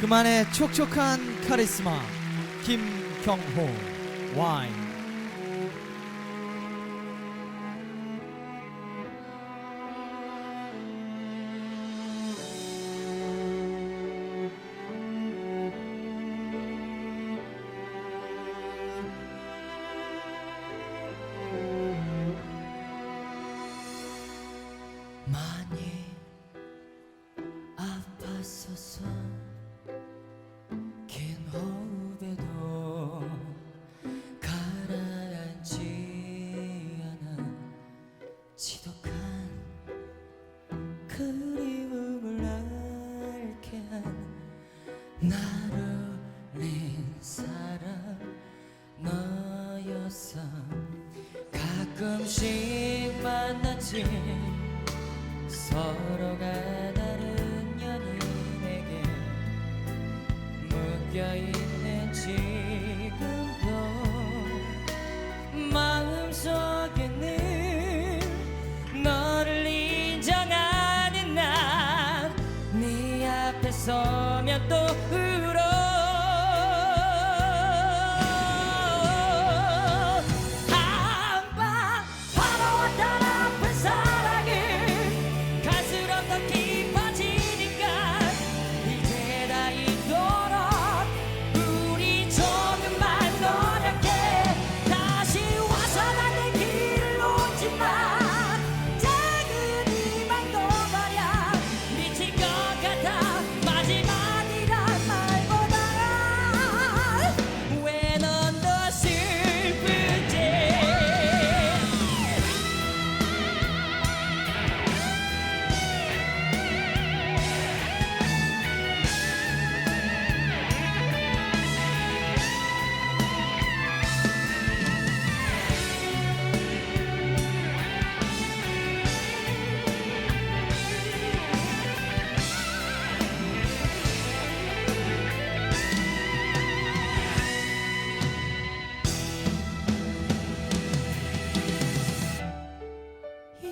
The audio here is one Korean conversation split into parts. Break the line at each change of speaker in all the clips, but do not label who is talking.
그만의 촉촉한 카리스마 김경호 와인.
그리움을 알게 한 나를 린 사람 너였어 가끔씩 만났지 서로가 다른 연인에게 묶여있 앞에 서면 또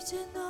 이제 너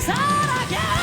is all I got.